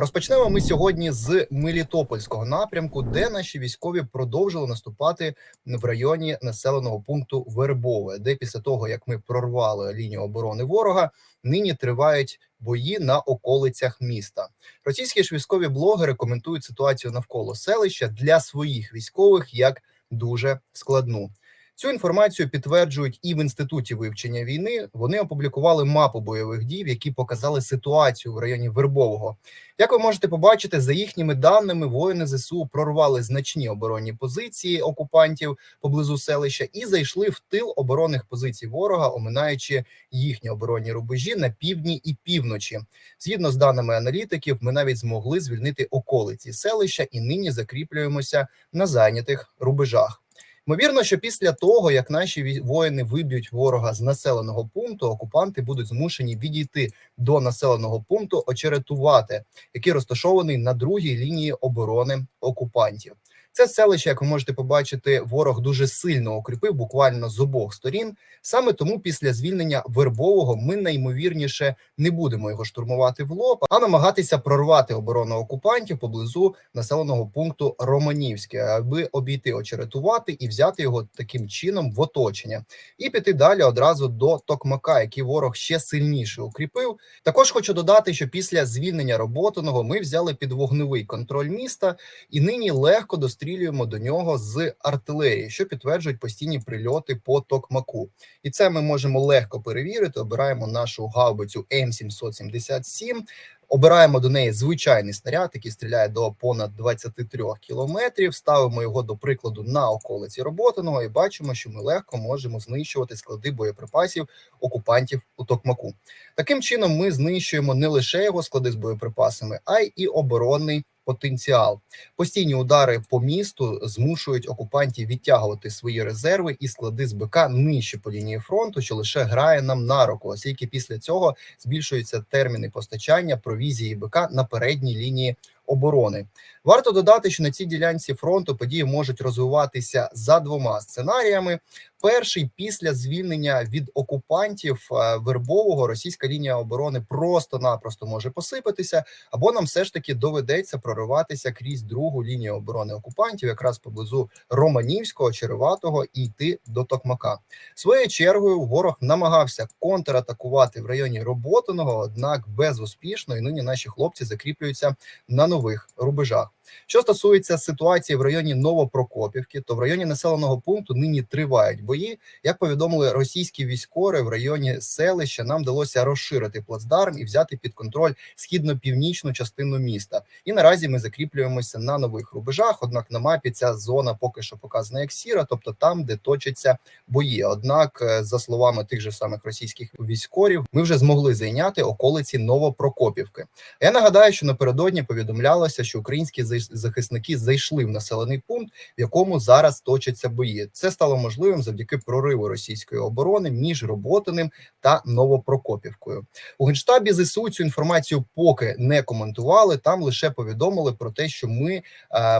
Розпочнемо ми сьогодні з Мелітопольського напрямку, де наші військові продовжили наступати в районі населеного пункту Вербове, де після того як ми прорвали лінію оборони ворога, нині тривають бої на околицях міста. Російські ж військові блогери коментують ситуацію навколо селища для своїх військових як дуже складну. Цю інформацію підтверджують і в інституті вивчення війни. Вони опублікували мапу бойових дій, які показали ситуацію в районі Вербового. Як ви можете побачити, за їхніми даними, воїни зсу прорвали значні оборонні позиції окупантів поблизу селища і зайшли в тил оборонних позицій ворога, оминаючи їхні оборонні рубежі на півдні і півночі. Згідно з даними аналітиків, ми навіть змогли звільнити околиці селища і нині закріплюємося на зайнятих рубежах. Ймовірно, що після того, як наші воїни виб'ють ворога з населеного пункту, окупанти будуть змушені відійти до населеного пункту, очеретувати, який розташований на другій лінії оборони окупантів. Це селище, як ви можете побачити, ворог дуже сильно укріпив буквально з обох сторін. Саме тому після звільнення вербового ми найімовірніше не будемо його штурмувати в лоб, а намагатися прорвати оборону окупантів поблизу населеного пункту Романівське, аби обійти, очеретувати і взяти його таким чином в оточення, і піти далі одразу до Токмака, який ворог ще сильніше укріпив. Також хочу додати, що після звільнення роботаного ми взяли під вогневий контроль міста і нині легко дострілюємо до нього з артилерії, що підтверджують постійні прильоти по Токмаку. І це ми можемо легко перевірити. Обираємо нашу гаубицю М777, обираємо до неї звичайний снаряд, який стріляє до понад 23 кілометрів. Ставимо його до прикладу на околиці роботаного і бачимо, що ми легко можемо знищувати склади боєприпасів окупантів у Токмаку. Таким чином, ми знищуємо не лише його склади з боєприпасами, а й і оборонний потенціал. Постійні удари по місту змушують окупантів відтягувати свої резерви і склади з БК нижче по лінії фронту, що лише грає нам на руку, оскільки після цього збільшуються терміни постачання провізії БК на передній лінії оборони. Варто додати, що на цій ділянці фронту події можуть розвиватися за двома сценаріями. Перший після звільнення від окупантів е, вербового російська лінія оборони просто-напросто може посипатися, або нам все ж таки доведеться прориватися крізь другу лінію оборони окупантів, якраз поблизу Романівського, Череватого, і йти до Токмака. Своєю чергою ворог намагався контратакувати в районі Роботиного, однак безуспішно, і нині наші хлопці закріплюються на нових рубежах. Що стосується ситуації в районі Новопрокопівки, то в районі населеного пункту нині тривають бої. Як повідомили російські військові в районі селища, нам вдалося розширити плацдарм і взяти під контроль східно-північну частину міста. І наразі ми закріплюємося на нових рубежах. Однак на мапі ця зона поки що показана як сіра, тобто там, де точаться бої. Однак, е, за словами тих же самих російських військових, ми вже змогли зайняти околиці Новопрокопівки. Я нагадаю, що напередодні повідомлялося, що українські захисники зайшли в населений пункт, в якому зараз точаться бої. Це стало можливим завдяки прориву російської оборони між Роботиним та Новопрокопівкою. У генштабі ЗСУ цю інформацію поки не коментували. Там лише повідомили про те, що ми е,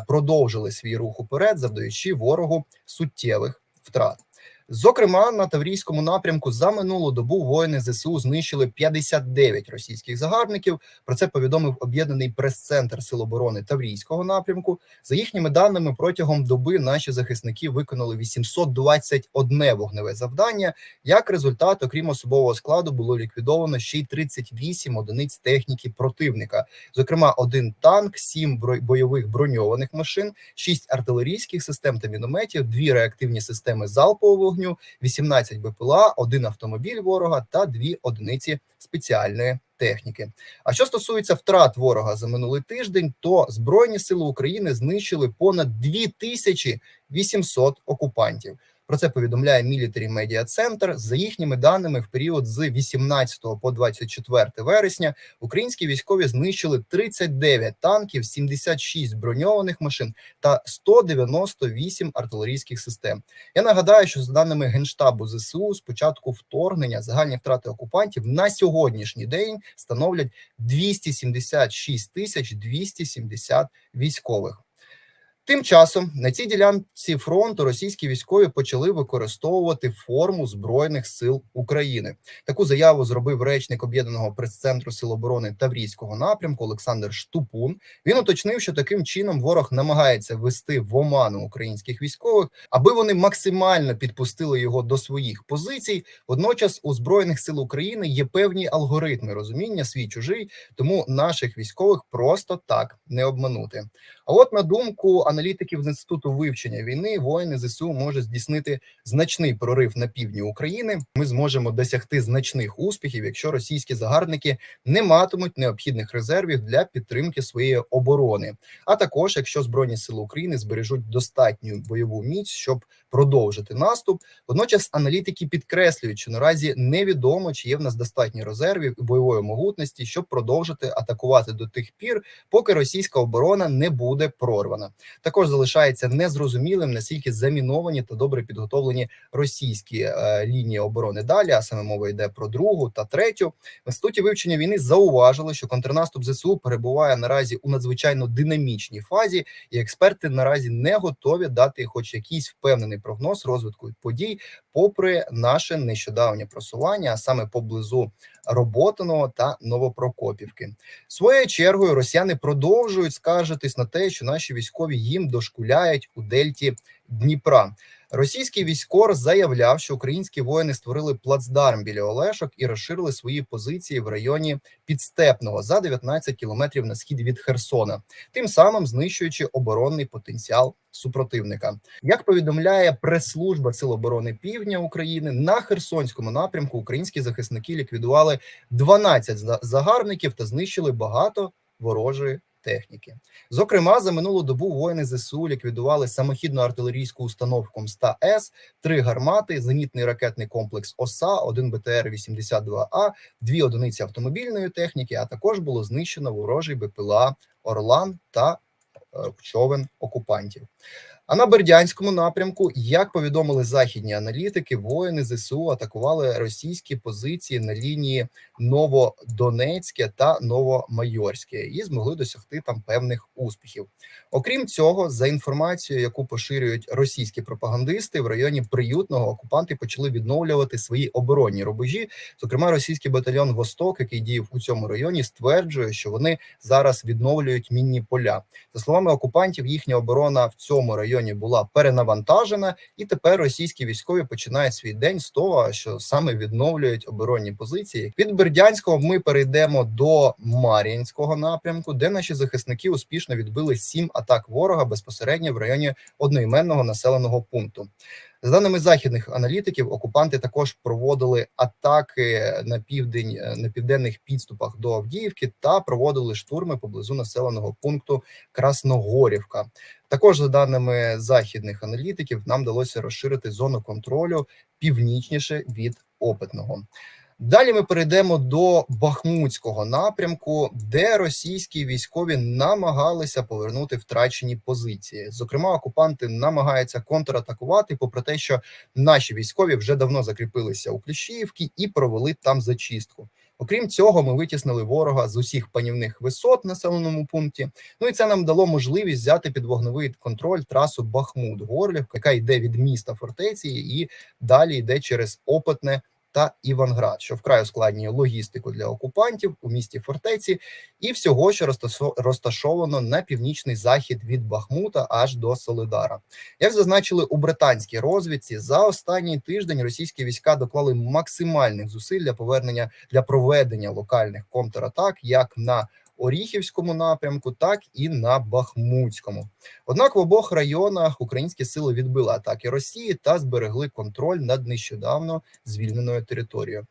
продовжили свій рух уперед, завдаючи ворогу суттєвих втрат. Зокрема, на Таврійському напрямку за минулу добу воїни ЗСУ знищили 59 російських загарбників. Про це повідомив об'єднаний прес-центр Сил оборони Таврійського напрямку. За їхніми даними, протягом доби наші захисники виконали 821 вогневе завдання. Як результат, окрім особового складу, було ліквідовано ще й 38 одиниць техніки противника. Зокрема, один танк, 7 бро- бойових броньованих машин, 6 артилерійських систем та мінометів, 2 реактивні системи залпового вогню, 18 БПЛА, один автомобіль ворога та дві одиниці спеціальної техніки. А що стосується втрат ворога за минулий тиждень, то Збройні сили України знищили понад 2800 окупантів. Про це повідомляє Military Media Center. За їхніми даними, в період з 18 по 24 вересня українські військові знищили 39 танків, 76 броньованих машин та 198 артилерійських систем. Я нагадаю, що за даними генштабу ЗСУ, з початку вторгнення загальні втрати окупантів на сьогоднішній день становлять 276 тисяч 270 військових. Тим часом на цій ділянці фронту російські військові почали використовувати форму збройних сил України. Таку заяву зробив речник об'єднаного прес-центру Сил оборони Таврійського напрямку Олександр Штупун. Він уточнив, що таким чином ворог намагається ввести в оману українських військових, аби вони максимально підпустили його до своїх позицій. Водночас у збройних сил України є певні алгоритми розуміння свій чужий, тому наших військових просто так не обманути. А от на думку аналітиків з інституту вивчення війни, воїни ЗСУ можуть здійснити значний прорив на півдні України. Ми зможемо досягти значних успіхів, якщо російські загарбники не матимуть необхідних резервів для підтримки своєї оборони. А також якщо збройні сили України збережуть достатню бойову міць, щоб продовжити наступ. Водночас аналітики підкреслюють, що наразі невідомо, чи є в нас достатньо резервів і бойової могутності, щоб продовжити атакувати до тих пір, поки російська оборона не буде прорвана. Також залишається незрозумілим наскільки заміновані та добре підготовлені російські е, лінії оборони далі. А саме мова йде про другу та третю. В інституті вивчення війни зауважили, що контрнаступ ЗСУ перебуває наразі у надзвичайно динамічній фазі, і експерти наразі не готові дати, хоч якийсь впевнений прогноз розвитку подій, попри наше нещодавнє просування, а саме поблизу Роботиного та Новопрокопівки. Своєю чергою росіяни продовжують скаржитись на те, що наші військові їм дошкуляють у дельті Дніпра. Російський військор заявляв, що українські воїни створили плацдарм біля Олешок і розширили свої позиції в районі Підстепного за 19 кілометрів на схід від Херсона, тим самим знищуючи оборонний потенціал супротивника. Як повідомляє прес-служба Сил оборони Півдня України на Херсонському напрямку, українські захисники ліквідували 12 загарбників та знищили багато ворожої техніки. Зокрема, за минулу добу воїни ЗСУ ліквідували самохідну артилерійську установку МСТА-С, три гармати, зенітний ракетний комплекс ОСА, один БТР-82А, дві одиниці автомобільної техніки. А також було знищено ворожий БПЛА Орлан та е, човен окупантів. А на Бердянському напрямку, як повідомили західні аналітики, воїни ЗСУ атакували російські позиції на лінії Новодонецьке та Новомайорське і змогли досягти там певних успіхів. Окрім цього, за інформацією, яку поширюють російські пропагандисти, в районі приютного окупанти почали відновлювати свої оборонні рубежі. Зокрема, російський батальйон Восток, який діяв у цьому районі, стверджує, що вони зараз відновлюють мінні поля. За словами окупантів, їхня оборона в цьому районі була перенавантажена, і тепер російські військові починають свій день з того, що саме відновлюють оборонні позиції. Від Бердянського ми перейдемо до Мар'їнського напрямку, де наші захисники успішно відбили сім атак ворога безпосередньо в районі одноіменного населеного пункту. За даними західних аналітиків, окупанти також проводили атаки на південь на південних підступах до Авдіївки та проводили штурми поблизу населеного пункту Красногорівка. Також за даними західних аналітиків, нам вдалося розширити зону контролю північніше від опитного. Далі ми перейдемо до Бахмутського напрямку, де російські військові намагалися повернути втрачені позиції. Зокрема, окупанти намагаються контратакувати, попри те, що наші військові вже давно закріпилися у Кліщіївці і провели там зачистку. Окрім цього, ми витіснили ворога з усіх панівних висот населеному пункті. Ну і це нам дало можливість взяти під вогневий контроль трасу Бахмут Горлівка, яка йде від міста фортеці, і далі йде через опитне та Іванград, що вкрай ускладнює логістику для окупантів у місті фортеці, і всього, що розташовано на північний захід від Бахмута аж до Солидара. Як зазначили у британській розвідці, за останній тиждень російські війська доклали максимальних зусиль для повернення для проведення локальних контратак, як на Оріхівському напрямку, так і на Бахмутському. Однак в обох районах українські сили відбили атаки Росії та зберегли контроль над нещодавно звільненою територією.